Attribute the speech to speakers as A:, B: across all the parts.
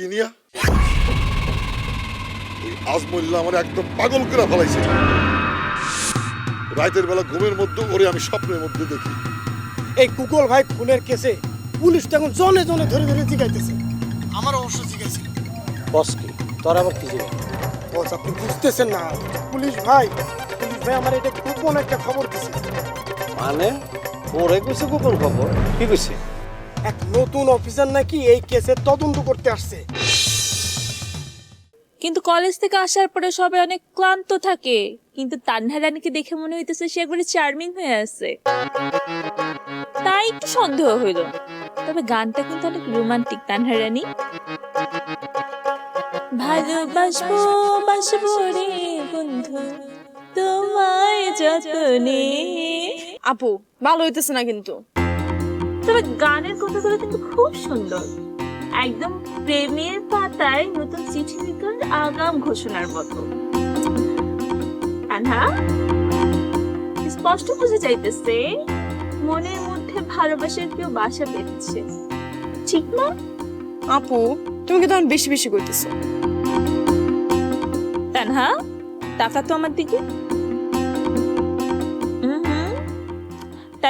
A: আমার
B: ভাবনা কি নিয়া ওই আজমল্লা আমার একদম পাগল করে ফেলাইছে। রাতের বেলা ঘুমের মধ্যে ওরে আমি স্বপ্নের মধ্যে দেখি।
C: এই গুগল ভাই খুনের কেসে পুলিশ তো এখন জনে জনে ধরে ধরে জিগাইতেছে। আমার অবশ্য জিগাইছিল
D: বস কি? তোর আবার কি জিজ্ঞেস
C: বস আপনি বুঝতেছেন না। পুলিশ ভাই পুলিশ ভাই আমার এটা গোপন একটা খবর দিছে।
D: মানে? ওরে কইছে গোপন খবর? কি কইছে?
C: এক নতুন অফিসার নাকি এই কেসের তদন্ত করতে আসছে।
E: কিন্তু কলেজ থেকে আসার পরে সবাই অনেক ক্লান্ত থাকে। কিন্তু তান্হা রানীকে দেখে মনে হইতেছে সে একবারে চার্মিং হয়ে আছে। তাই একটু সন্দেহ হইল। তবে গানটা কিন্তু অনেক রোমান্টিক তানহা রানী। ভালোবাসবো বাসবো রে বন্ধু তোমায় যতনে।
F: আপু ভালো হইতেছে না কিন্তু।
E: তবে গানের কথাগুলো কিন্তু খুব সুন্দর। একদম প্রেমের পাতায় নতুন চিঠি লিখার আগাম ঘোষণার মতো। আনহা স্পষ্ট বুঝে যাইতেছে মনের মধ্যে ভালোবাসার কেউ বাসা বেঁধেছে। ঠিক না?
F: আপু তুমি কিন্তু এখন বেশি বেশি কইতেছো
E: তানহা টাকা তো আমার দিকে।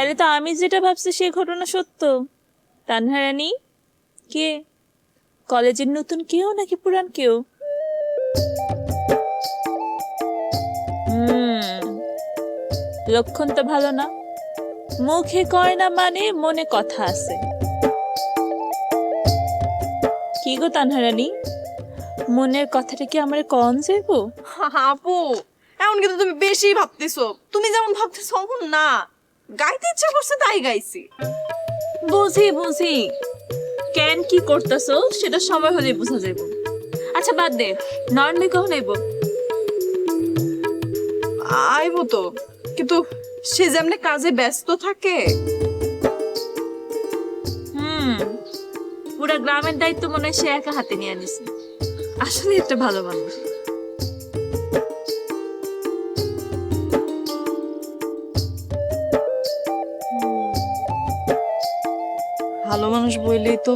E: তাইলে তো আমি যেটা ভাবছি সেই ঘটনা সত্য। তানহারানি কে? কলেজের নতুন কেউ নাকি পুরান কেউ? লক্ষণ তো ভালো না। মুখে কয় না মানে মনে কথা আছে। কি গো তানহা রানী? মনের কথাটা কি আমার কন যাইবো?
F: আপু এমন কিন্তু তুমি বেশি ভাবতেছো। তুমি যেমন ভাবতেছো না। গাইতে ইচ্ছা করছে তাই গাইছি।
E: বুঝি বুঝি। কেন কি করতেছো সেটা সময় হলে বোঝা যাইব। আচ্ছা বাদ দে। নর্মালি কখন আইব?
F: আইবো তো কিন্তু সে যেমনি কাজে ব্যস্ত থাকে।
E: হুম পুরা গ্রামের দায়িত্ব মনে হয় সে একা হাতে নিয়ে নিছে আসলে একটা ভালো মানুষ।
F: মানুষ বইলেই তো।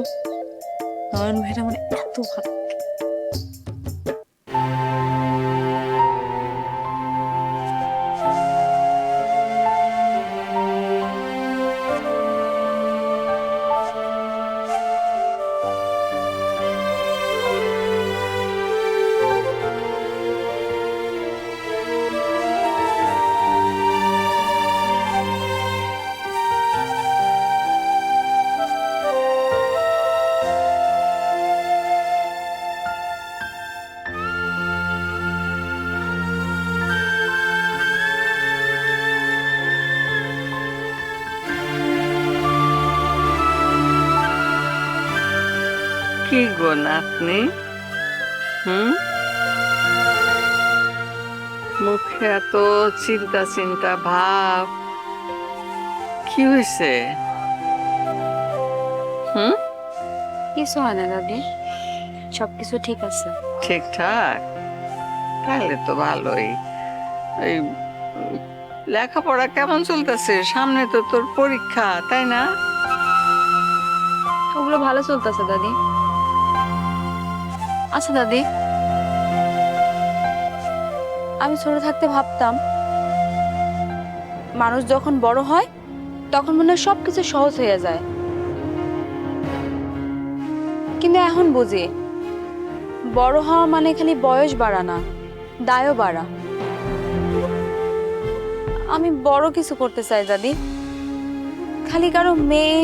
F: নয়ন ভাইরা মানে এত ভালো।
G: নাতনি হুম? মুখে এত চিন্তা চিন্তা ভাব। কি হয়েছে? হুম?
H: কিছু হয় না দাদি সবকিছু ঠিক আছে।
G: ঠিকঠাক? তাহলে তো ভালোই। এই লেখাপড়া কেমন চলতেছে? সামনে তো তোর পরীক্ষা তাই না?
H: ওগুলো ভালো চলতেছে দাদি। আচ্ছা দাদি। আমি ছোট থাকতে ভাবতাম, মানুষ যখন বড় হয়, তখন মনে হয় সবকিছু সহজ হয়ে যায়। কিন্তু এখন বুঝি, বড় হওয়া মানে খালি বয়স বাড়া না, দায়ও বাড়া। আমি বড় কিছু করতে চাই, দাদি। খালি কারও মেয়ে,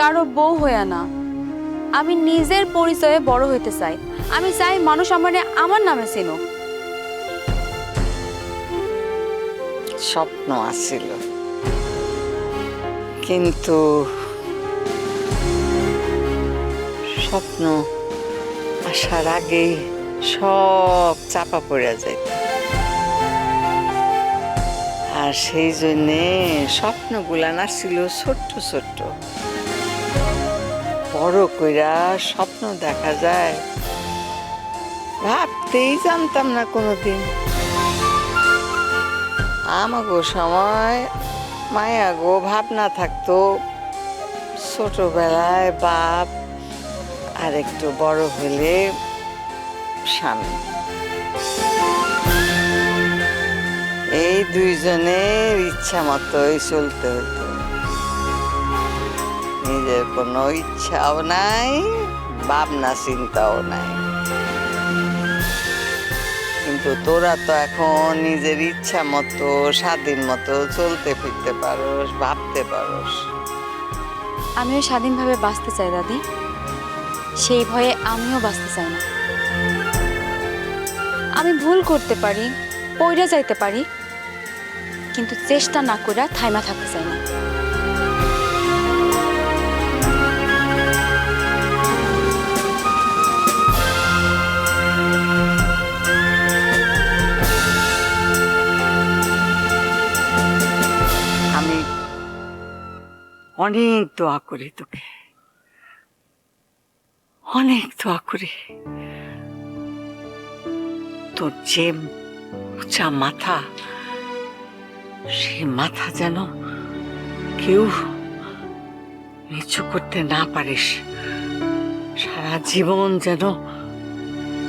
H: কারও বউ হয়ে না আমি নিজের পরিচয়ে বড় হইতে চাই। আমি চাই মানুষ আমার আমার নামে চিনুক।
G: স্বপ্ন আসছিল কিন্তু স্বপ্ন আসার আগেই সব চাপা পড়ে যায়। আর সেই জন্যে স্বপ্নগুলা নাছিল ছোট্ট ছোট্ট। বড় কইরা স্বপ্ন দেখা যায় ভাবতেই জানতাম না কোনোদিন। আমাগো সময় মায়া গো ভাবনা থাকতো, ছোটবেলায় বাপ আর একটু বড় হলে স্বামী। এই দুইজনের ইচ্ছা মতোই চলতে হতো। নিজের কোনো ইচ্ছাও নাই ভাবনা চিন্তাও নাই। কিন্তু তোরা তো এখন নিজের ইচ্ছা মতো, স্বাধীন মতো চলতে ফিরতে পারোস, ভাবতে পারোস।
H: আমিও স্বাধীনভাবে বাঁচতে চাই, দাদি। সেই ভয়ে আমিও বাঁচতে চাই না। আমি ভুল করতে পারি, পইরা যাইতে পারি, কিন্তু চেষ্টা না কইরা থাইমা থাকতে চাই না।
G: অনেক দোয়া করি তোকে। অনেক দোয়া করি। তোর যে উঁচা মাথা সেই মাথা যেন কেউ নিচু করতে না পারিস। সারা জীবন যেন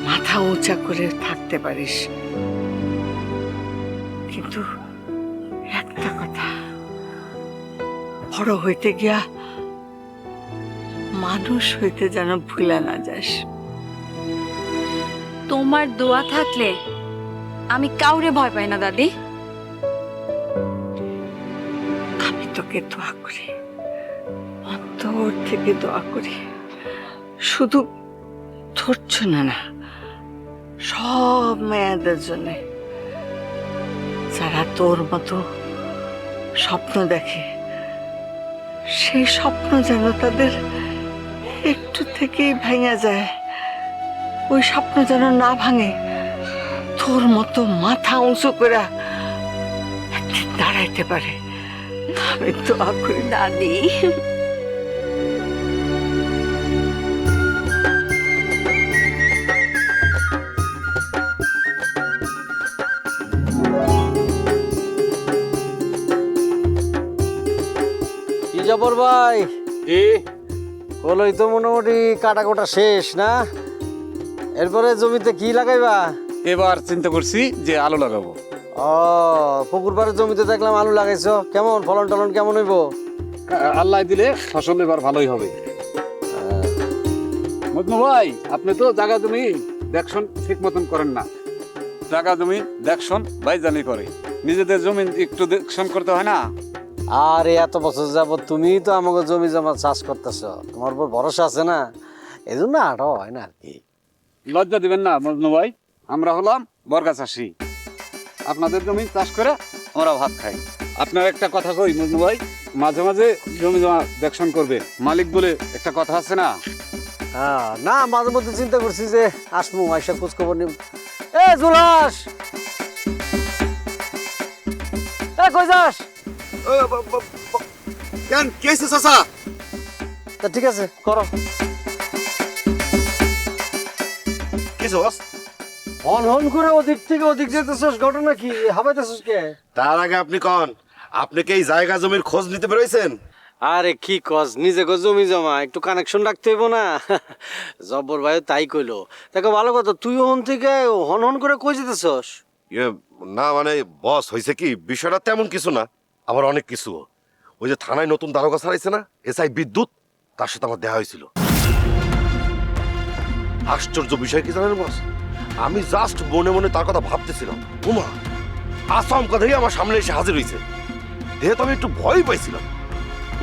G: মাথা উঁচা করে থাকতে পারিস। কিন্তু একটা কথা বড় হইতে গিয়া মানুষ হইতে যেন ভুলে না যাস।
H: তোমার দোয়া থাকলে আমি কাউরে ভয় পাই না দাদি।
G: আমি তোকে দোয়া করি অন্তর থেকে দোয়া করি। শুধু ধৈর্য না না সব মেয়েদের জন্য। যারা তোর মতো স্বপ্ন দেখে সেই স্বপ্ন যেন তাদের একটু থেকেই ভেঙে যায়। ওই স্বপ্ন যেন না ভাঙে, তোর মতো মাথা উঁচু করে দাঁড়াইতে পারে। আমি তো করি
H: দাদি
D: জবর ভাই?
I: এ
D: কলই তো মোটামুটি কাটা কোটা শেষ না? এরপরে জমিতে কি লাগাইবা?
I: এবার চিন্তা করছি যে আলু লাগাবো।
D: ও পুকুর পাড়ের জমিতে দেখলাম আলু লাগাইছো। কেমন? ফলন টলন কেমন হইব?
I: আল্লাহ দিলে ফসল এবার ভালোই হবে। মজনু ভাই আপনি তো জায়গা জমি দেখশন ঠিক মতন করেন না। জায়গা জমি দেখশন ভাই জানি করে। নিজেদের জমি একটু দেখশন করতে হয় না?
D: আর এত বছর যাব তুমি তো আমাকে জমি জমা চাষ করতেছ। তোমার উপর ভরসা আছে না? এই জন্য আটো হয় না আর কি
I: লজ্জা দিবেন না মজনু ভাই। আমরা হলাম বর্গা চাষি। আপনাদের জমি চাষ করে আমরা ভাত খাই আপনার একটা কথা কই মজনু ভাই? মাঝে মাঝে জমি জমা দেখশন করবে। মালিক বলে একটা কথা আছে না?
D: হ্যাঁ না মাঝে মধ্যে চিন্তা করছি যে আসমু আইসা খোঁজ খবর নিব। এ জুলাস এ কই যাস?
B: কেন? কে চাচা?
D: তা ঠিক আছে করো।
B: কি বস
D: হন হন করে ওদিক থেকে ওদিক যেতেছস ঘটনা কি? হাবাইতেছস কে?
J: তার আগে আপনি কন আপনি কি এই জায়গা জমির খোঁজ নিতে পেরেছেন
D: আরে কি কস নিজে গো জমি জমা একটু কানেকশন রাখতে হইব না? জব্বর ভাই তাই কইলো। দেখো ভালো কথা তুই হন থেকে হন হন করে কই যেতেছস?
J: ইয়ে, না মানে বস হয়েছে কি? বিষয়টা তেমন কিছু না। আবার অনেক কিছু। ওই যে থানায় নতুন দারোগা ছাড়াইছে না এসআই বিদ্যুৎ তার সাথে আমার দেখা হয়েছিল। আশ্চর্য বিষয় কি জানেন বস? আমি জাস্ট মনে মনে তার কথা ভাবতেছিলাম উমা আচমকা দেখে আমার সামনে এসে হাজির হয়েছে যেহেতু আমি একটু ভয় পাইছিলাম।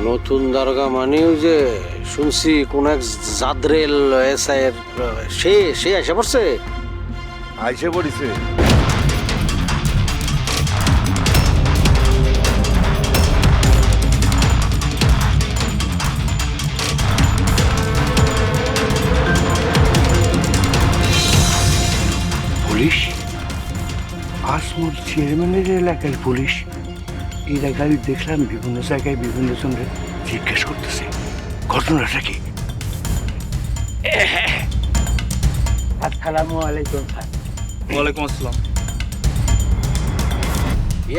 D: নতুন দারোগা মানে ওই যে শুনছি কোন এক জাদরেল এসআই এর সে সে এসে পড়ছে?
J: আইসে পড়িছে।
C: আসমুর চেয়ারম্যানের এলাকার পুলিশ। এই জায়গায় আমি দেখলাম বিভিন্ন জায়গায় বিভিন্ন জনের জিজ্ঞেস করতেছে। ঘটনাটা কি? আসসালামু আলাইকুম স্যার।
K: ওয়ালাইকুম আসসালাম।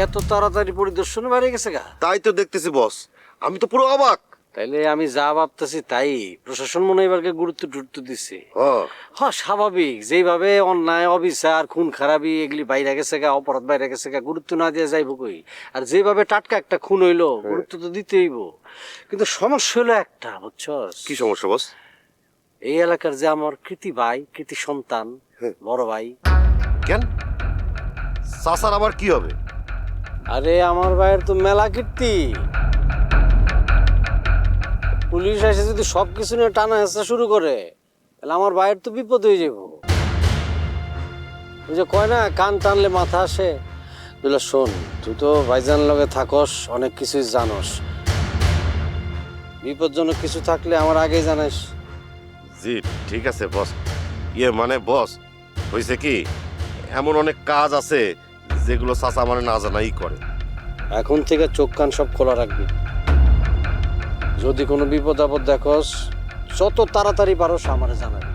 D: এত তাড়াতাড়ি পরিদর্শনে বাইরে গেছে গা?
J: তাই তো দেখতেছি বস। আমি তো পুরো অবাক।
D: তাইলে আমি যা ভাবতেছি তাই। প্রশাসন মনে হয় এবারকে গুরুত্ব টুরুত্ব দিচ্ছে
J: হ্যাঁ
D: হ্যাঁ স্বাভাবিক। যেভাবে অন্যায় অবিচার খুন খারাপি এগুলি বাইরে গেছে গা অপরাধ বাইরে গেছে গা গুরুত্ব না দিয়ে যাইব কই? আর যেভাবে টাটকা একটা খুন হইল গুরুত্ব তো দিতেইব। কিন্তু সমস্যা হলো একটা বুঝছস?
J: কি সমস্যা বস?
D: এই এলাকার যে আমার কৃতি ভাই কৃতি সন্তান
J: হ্যাঁ।
D: বড় ভাই।
J: কেন? সাসার আবার কি হবে?
D: আরে আমার ভাইয়ের তো মেলা কীর্তি। পুলিশ এসে যদি সব কিছু নিয়ে টানা হেঁচড়া শুরু করে তাহলে আমার ভাইয়ের তো বিপদ হয়ে যাব ওই যে কয় না কান টানলে মাথা আসে। দুলা শোন তুই তো ভাইজান লগে থাকস অনেক কিছুই জানস। বিপজ্জনক কিছু থাকলে আমার আগেই জানাস।
J: জি ঠিক আছে বস। ইয়ে মানে বস হয়েছে কি এমন অনেক কাজ আছে যেগুলো চাচা মানে না জানাই করে।
D: এখন থেকে চোখ কান সব খোলা রাখবি। যদি কোনো বিপদ আপদ দেখস যত তাড়াতাড়ি পারস আমারে জানাবি।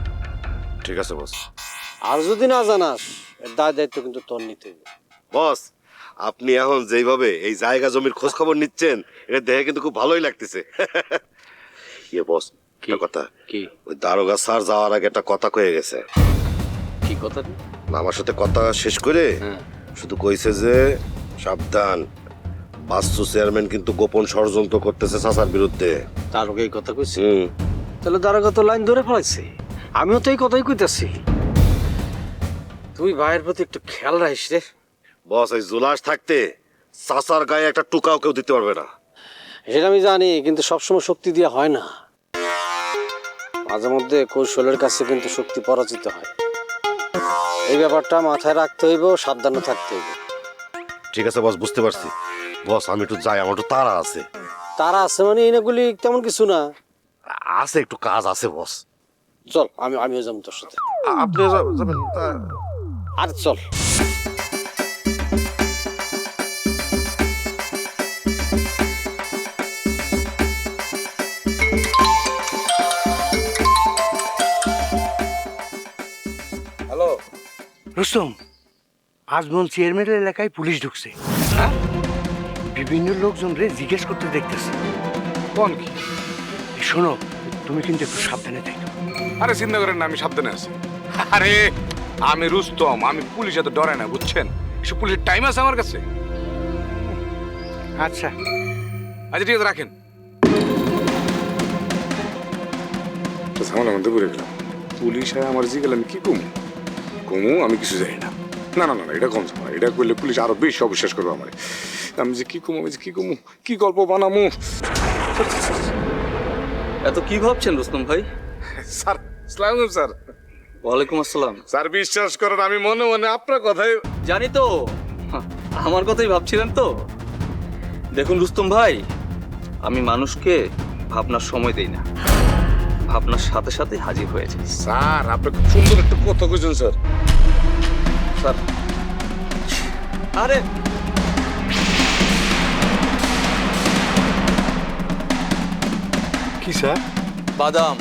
J: ঠিক আছে বস।
D: আর যদি না জানাস এর দায় দায়িত্ব কিন্তু তোর নিতে হবে।
J: বস আপনি এখন যেইভাবে এই জায়গা জমির খোঁজ খবর নিচ্ছেন এটা দেখে কিন্তু খুব ভালোই লাগতেছে। ইয়ে বস কি? কথা।
D: কি?
J: ওই দারোগা স্যার যাওয়ার আগে একটা কথা কয়ে গেছে।
D: কি কথা?
J: আমার সাথে কথা শেষ করে
D: হ্যাঁ।
J: শুধু কইছে যে সাবধান। বাস্তু চেয়ারম্যান কিন্তু গোপন ষড়যন্ত্র করতেছে চাচার বিরুদ্ধে।
D: তার ওকে এই কথা কইছি?
J: হুম।
D: তাহলে দারোগা তো লাইন ধরে ফেলাইছে আমিও তো এই কথাই কইতাছি। তুই ভাইয়ের প্রতি একটু খেয়াল রাখিস রে।
J: বস এই জুলাস থাকতে চাচার গায়ে একটা টুকাও কেউ দিতে পারবে না।
D: সেটা আমি জানি কিন্তু সবসময় শক্তি দিয়ে হয় না। মাঝে মধ্যে কৌশলের কাছে কিন্তু শক্তি পরাজিত হয়। এই ব্যাপারটা মাথায় রাখতে হইব সাবধানে থাকতে হইব।
J: ঠিক আছে বস বুঝতে পারছি। বস আমি একটু যাই আমার একটু তাড়া আছে।
D: তারা আছে মানে এনাগুলি তেমন কিছু না?
J: আছে একটু কাজ আছে বস।
D: চল আমি আমিও যাব তোর সাথে।
J: আপনি যাবেন
D: আর চল।
K: হ্যালো
C: রুস্তম আজমন চেয়ারম্যানের এলাকায় পুলিশ ঢুকছে। বিভিন্ন লোকজন রে জিজ্ঞেস করতে দেখতেছে।
K: কোন কি?
C: শোনো তুমি কিন্তু একটু সাবধানে থাকো।
K: আরে চিন্তা করেন না আমি সাবধানে আছি। আরে আমি রুস্তম আমি পুলিশ এত ডরে না বুঝছেন? এসব পুলিশের টাইম আছে আমার কাছে।
C: আচ্ছা।
K: আচ্ছা ঠিক আছে রাখেন। ঝামেলার মধ্যে পড়ে গেলাম। পুলিশ আর আমার জি গেলাম কি কমু? কমু আমি কিছু জানি না। না না না না, এটা কম ঝামেলা। এটা করলে পুলিশ আরও বেশি অবিশ্বাস করবে আমার। আমি যে কি কমু আমি যে কি কমু কি গল্প বানামু?
L: এত কি ভাবছেন রুস্তম ভাই?
K: স্যার সালাম স্যার।
L: ওয়ালাইকুম আসসালাম।
K: স্যার বিশ্বাস করেন আমি মনে মনে আপনার কথাই
L: জানি তো। আমার কথাই ভাবছিলেন তো। দেখুন রুস্তম ভাই আমি মানুষকে ভাবনার সময় দেই না। ভাবনার সাথে সাথে হাজির হয়ে যাই।
K: স্যার আপনি খুব সুন্দর একটা কথা কইছেন স্যার।
L: স্যার আরে
K: কি স্যার?
L: বাদাম।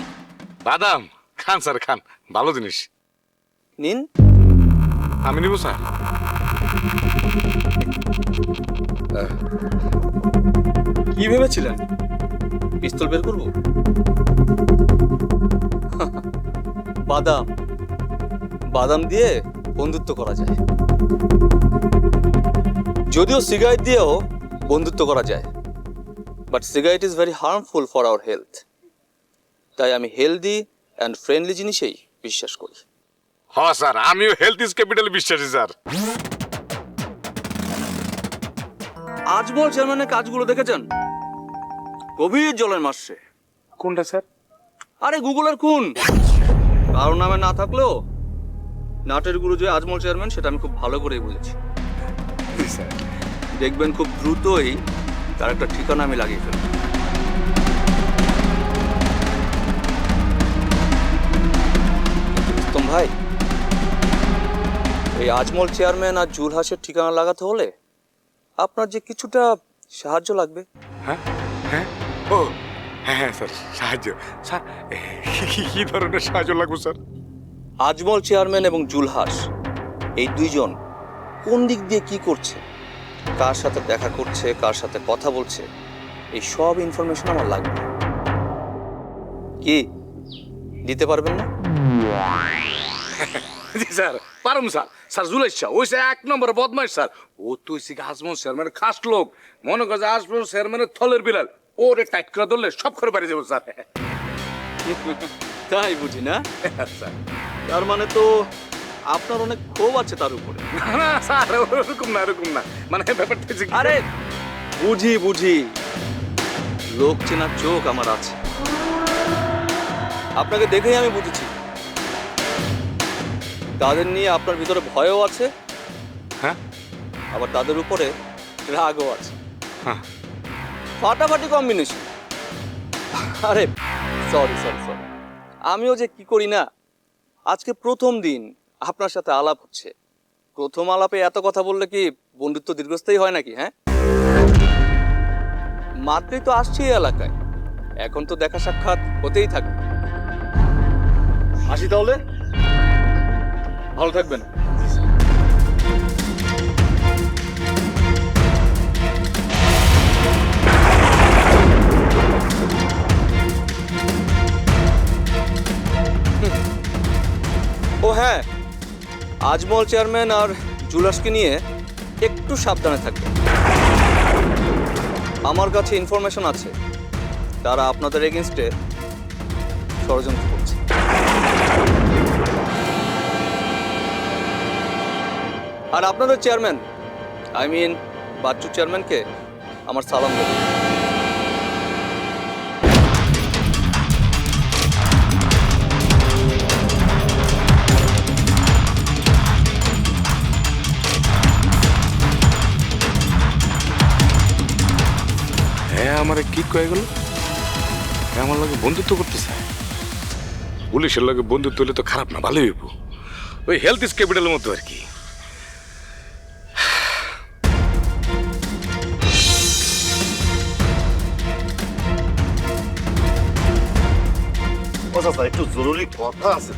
K: বাদাম? খান স্যার খান। ভালো জিনিস।
L: নিন।
K: আমি নিব স্যার।
L: কি ভেবেছিলেন? পিস্তল বের করব? বাদাম। বাদাম দিয়ে বন্ধুত্ব করা যায়। যদিও সিগারেট দিয়েও বন্ধুত্ব করা যায়। But cigarette is very harmful for our health তাই আমি হেলদি অ্যান্ড ফ্রেন্ডলি জিনিসেই বিশ্বাস করি।
K: হ্যাঁ স্যার আমিও হেলথ ইজ ক্যাপিটাল বিশ্বাসী স্যার।
L: আজমল চেয়ারম্যানের কাজগুলো দেখেছেন? গভীর জলের মাসে।
K: কোনটা স্যার?
L: আরে গুগলের খুন। কারও নামে না থাকলেও নাটের গুরু যে আজমল চেয়ারম্যান সেটা আমি খুব ভালো করেই বুঝেছি।
K: স্যার।
L: দেখবেন খুব দ্রুতই তার একটা ঠিকানা আমি লাগিয়ে ফেলব। উত্তম ভাই এই আজমল চেয়ারম্যান আর জুল জুলহাসের ঠিকানা লাগাতে হলে আপনার যে কিছুটা সাহায্য লাগবে।
K: হ্যাঁ হ্যাঁ ও হ্যাঁ হ্যাঁ স্যার সাহায্য স্যার কি ধরনের সাহায্য লাগবে স্যার?
L: আজমল চেয়ারম্যান এবং জুলহাস এই দুইজন কোন দিক দিয়ে কি করছে? কার সাথে দেখা করছে কার সাথে কথা বলছে এই সব ইনফরমেশন আমার লাগবে কি? দিতে পারবেন না?
K: জি স্যার। পারুম স্যার। স্যার জুলাইশা ওই স্যার এক নম্বর বদমাইশ স্যার। ও তুই সি আজমল চেয়ারম্যানের খাস লোক। মনে কর যে আজমল চেয়ারম্যানের থলের বিলাল। ওরে টাইট করে ধরলে সব করে পারে যাব স্যার।
L: তাই বুঝি না?
K: স্যার।
L: তার মানে তো আপনার অনেক ক্ষোভ আছে তার উপরে।
K: না না স্যার ওরকম না ওরকম না। মানে ব্যাপারটা হচ্ছে কি-
L: আরে বুঝি বুঝি। লোক চেনার চোখ আমার আছে। আপনাকে দেখেই আমি বুঝেছি। তাদের নিয়ে আপনার ভিতরে ভয়ও আছে।
K: হ্যাঁ?
L: আবার তাদের উপরে রাগও আছে।
K: হ্যাঁ।
L: ফাটাফাটি কম্বিনেশন আরে সরি সরি সরি আমিও যে কি করি না আজকে প্রথম দিন আপনার সাথে আলাপ হচ্ছে। প্রথম আলাপে এত কথা বললে কি বন্ধুত্ব দীর্ঘস্থায়ী হয় নাকি হ্যাঁ? মাত্রই তো আসছি এই এলাকায়। এখন তো দেখা সাক্ষাৎ হতেই থাকবে আসি তাহলে? ভালো থাকবেন। ও হ্যাঁ আজমল চেয়ারম্যান আর জুলাসকে নিয়ে একটু সাবধানে থাকবে আমার কাছে ইনফরমেশন আছে। তারা আপনাদের এগেনস্টে ষড়যন্ত্র করছে। আর আপনাদের চেয়ারম্যান আই মিন বাচ্চু চেয়ারম্যানকে আমার সালাম দেবেন
K: আমার কি কয়ে গেল? আমার লাগে বন্ধুত্ব করতে পুলিশের লাগে বন্ধুত্ব হলে তো খারাপ না, ভালোই হইব। ওই হেলথ ইজ ক্যাপিটালের মতো আর কি।
J: একটু জরুরি কথা আছে।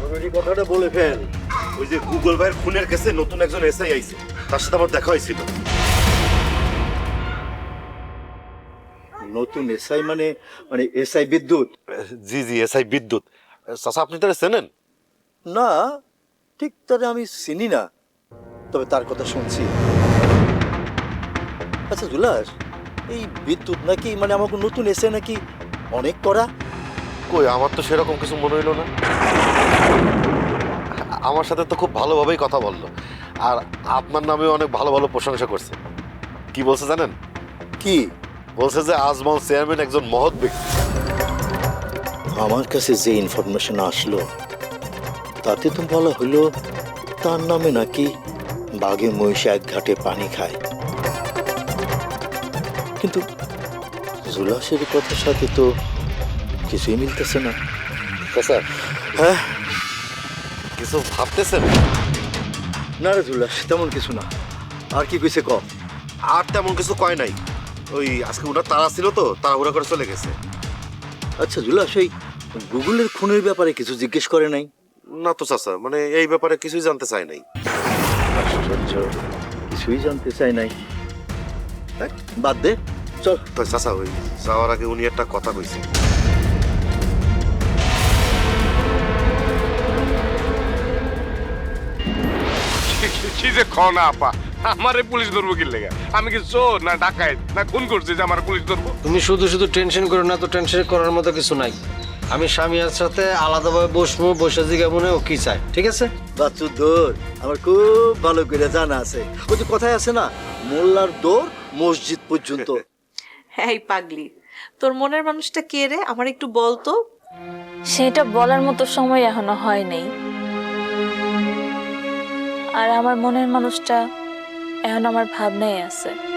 J: জরুরি কথাটা বলে ফেল। ওই যে গুগল ভাইয়ের খুনের কেসে নতুন একজন এসআই আইছে। তার সাথে আমার দেখা হয়েছিল।
C: নতুন এসআই মানে মানে এসআই বিদ্যুৎ।
J: জি জি এসআই বিদ্যুৎ। চাচা আপনি তারা চেনেন?
C: না ঠিক তারে আমি চিনি না তবে তার কথা শুনছি। আচ্ছা জুলাস এই বিদ্যুৎ নাকি মানে আমাকে নতুন এসে নাকি অনেক করা?
J: কই আমার তো সেরকম কিছু মনে হইল না। আমার সাথে তো খুব ভালোভাবেই কথা বলল আর আপনার নামেও অনেক ভালো ভালো প্রশংসা করছে। কি বলছে জানেন?
C: কি?
J: বলছে যে আজমল চেয়ারম্যান একজন মহৎ ব্যক্তি।
C: আমার কাছে যে ইনফরমেশন আসলো তাতে তো বলা হলো তার নামে নাকি বাঘে মহিষে এক ঘাটে পানি খায়। কিন্তু জুলাসের কথার সাথে তো কিছুই মিলতেছে না।
J: চাচা
C: হ্যাঁ?
J: কিছু ভাবতেছেন?
C: না রে জুলাস তেমন কিছু না। আর কি কইছে ক?
J: আর তেমন কিছু কয় নাই। ওই আজকে ওনার তারা ছিল তো তাড়াহুড়া করে চলে গেছে
C: আচ্ছা জুলাস সেই গুগলের খুনের ব্যাপারে কিছু জিজ্ঞেস করে নাই
J: না তো চাচা মানে এই ব্যাপারে কিছুই জানতে চাই নাই
C: আশ্চর্য কিছুই জানতে চাই নাই বাদ দে চল
J: তো চাচা ওই যাওয়ার আগে উনি একটা কথা কইছে
K: কি যে খ না আপা আমারে পুলিশ ধরবো কি লেগে? আমি কি চোর না ডাকাইত না খুন করছি যে আমার পুলিশ ধরবো?
D: তুমি শুধু শুধু টেনশন করো না তো টেনশন করার মতো কিছু নাই। আমি স্বামীর সাথে আলাদাভাবে বসবো বসে জিগা মনে ও কি চায় ঠিক আছে?
C: বাচ্চু দৌড় আমার খুব ভালো করে জানা আছে। ওই যে কথায় আছে না মোল্লার দৌড় মসজিদ পর্যন্ত।
M: এই পাগলি তোর মনের মানুষটা কে রে? আমার একটু বল তো।
E: সেটা বলার মতো সময় এখনও হয় নাই। আর আমার মনের মানুষটা এখন আমার ভাবনাই আছে।